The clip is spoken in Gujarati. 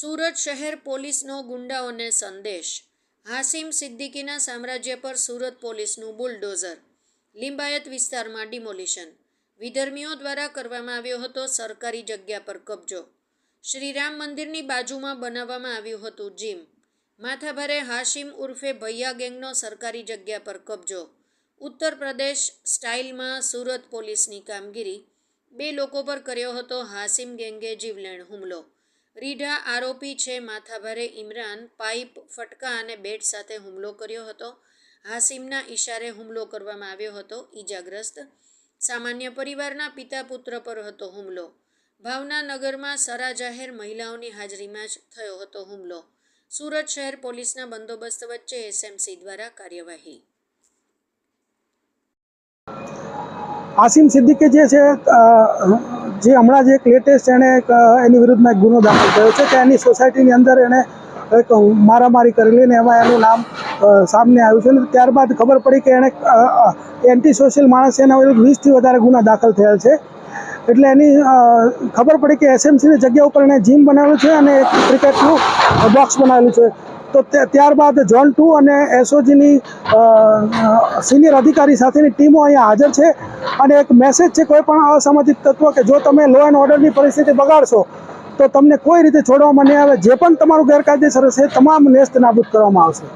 સુરત શહેર પોલીસનો ગુંડાઓને સંદેશ. હાસિમ સિદ્દીકીના સામ્રાજ્ય પર સુરત પોલીસનું બુલડોઝર. લિંબાયત વિસ્તારમાં ડિમોલિશન. વિધર્મીઓ દ્વારા કરવામાં આવ્યો હતો સરકારી જગ્યા પર કબજો. શ્રીરામ મંદિરની બાજુમાં બનાવવામાં આવ્યું હતું જીમ. માથાભારે હાશિમ ઉર્ફે ભૈયા ગેંગનો સરકારી જગ્યા પર કબજો. ઉત્તર પ્રદેશ સ્ટાઇલમાં સુરત પોલીસની કામગીરી. બે લોકો પર કર્યો હતો હાસિમ ગેંગે જીવલેણ હુમલો. રીઢા આરોપી છે માથાભારે ઇમરાન પાઇપ ફટકા અને બેટ સાથે હુમલો કર્યો હતો. હાસિમના ઈશારે હુમલો કરવામાં આવ્યો હતો. ઈજાગ્રસ્ત સામાન્ય પરિવારના પિતા પુત્ર પર હતો હુમલો. ભાવનાનગરમાં સરા જાહેર મહિલાઓની હાજરીમાં જ થયો હતો હુમલો. સુરત શહેર પોલીસના બંદોબસ્ત વચ્ચે એસએમસી દ્વારા કાર્યવાહી. આસિમ સિદ્દીકી જે છે જે હમણાં જે એક લેટેસ્ટ એણે એની વિરુદ્ધમાં એક ગુનો દાખલ થયો છે કે સોસાયટીની અંદર એણે એક મારામારી કરેલી ને એમાં એનું નામ સામને આવ્યું છે ને ત્યારબાદ ખબર પડી કે એણે એન્ટી સોશિયલ માણસ એના વિરુદ્ધ વીસથી વધારે ગુના દાખલ થયેલ છે. એટલે એની ખબર પડી કે એસએમસીની જગ્યા ઉપર એણે જીમ બનાવેલું છે અને એક ક્રિકેટનું બોક્સ બનાવેલું છે. તો ત્યારબાદ ઝોન ટુ અને એસઓજીની સિનિયર અધિકારી સાથેની ટીમો અહીંયા હાજર છે. અને એક મેસેજ છે, કોઈ પણ અસામાજિક તત્વ કે જો તમે લો એન્ડ ઓર્ડરની પરિસ્થિતિ બગાડશો, તો તમને કોઈ રીતે છોડવામાં નહીં આવે. જે પણ તમારું ગેરકાયદેસર હશે તમામ નેસ્ત નાબૂદ કરવામાં આવશે.